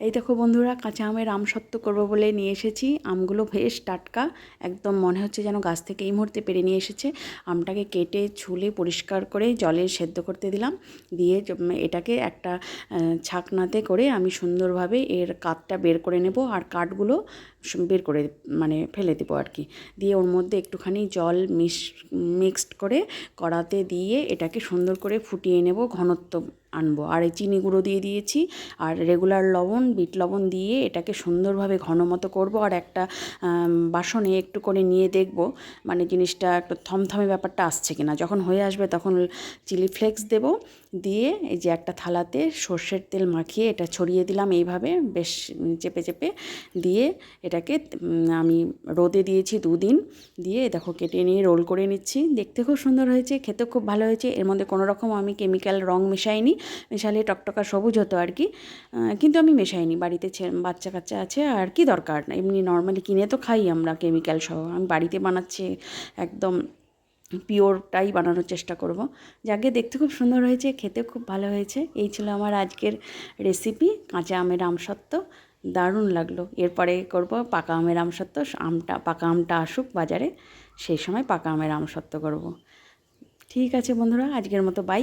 এই দেখো বন্ধুরা, কাঁচা আমের আম আমসত্ত্ব করব বলে নিয়ে এসেছি। আমগুলো বেশ টাটকা, একদম মনে হচ্ছে যেন গাছ থেকে এই মুহূর্তে পেরে নিয়ে এসেছে। আমটাকে কেটে, ছুলে, পরিষ্কার করে জলে সেদ্ধ করতে দিলাম। দিয়ে এটাকে একটা ছাকনাতে করে আমি সুন্দরভাবে এর কাঠটা বের করে নেব আর কাঠগুলো বের করে মানে ফেলে দেবো আর কি। দিয়ে ওর মধ্যে একটুখানি জল মিশ মিক্সড করে কড়াতে দিয়ে এটাকে সুন্দর করে ফুটিয়ে নেব ঘনত্ব আনব। আর এই চিনি গুঁড়ো দিয়ে দিয়েছি, আর রেগুলার লবণ, বিট লবণ দিয়ে এটাকে সুন্দরভাবে ঘন মতো করব। আর একটা বাসনে একটু করে নিয়ে দেখব মানে জিনিসটা একটু থমথমে ব্যাপারটা আসছে কিনা। যখন হয়ে আসবে তখন চিলি ফ্লেক্স দেব, দিয়ে এই যে একটা থালাতে সর্ষের তেল মাখিয়ে এটা ছড়িয়ে দিলাম এইভাবে, বেশ চেপে চেপে দিয়ে এটাকে আমি রোদে দিয়েছি দুদিন। দিয়ে দেখো কেটে নিয়ে রোল করে নিচ্ছি। দেখতে খুব সুন্দর হয়েছে খেতে খুব ভালো হয়েছে। এর মধ্যে কোনো রকম আমি কেমিক্যাল রং মেশাইনি। মেশালে টকটকা সবুজ হতো আর কি। কিন্তু আমি মেশাইনি, বাড়িতে বাচ্চা কাচ্চা আছে আর কি দরকার। না এমনি নর্মালি কিনে তো খাই আমরা কেমিক্যাল সহ। আমি বাড়িতে বানাচ্ছি, একদম পিওরটাই বানানোর চেষ্টা করব। যাকে দেখতে খুব সুন্দর হয়েছে খেতে খুব ভালো হয়েছে। এই ছিল আমার আজকের রেসিপি কাঁচা আমের আমসত্ত্ব। দারুণ লাগল। এরপরে করব পাকা আমের আমসত্ত্ব, আমটা, পাকা আমটা আসুক বাজারে, সেই সময় পাকা আমের আমসত্ত্ব করব। ঠিক আছে বন্ধুরা, আজকের মতো বাই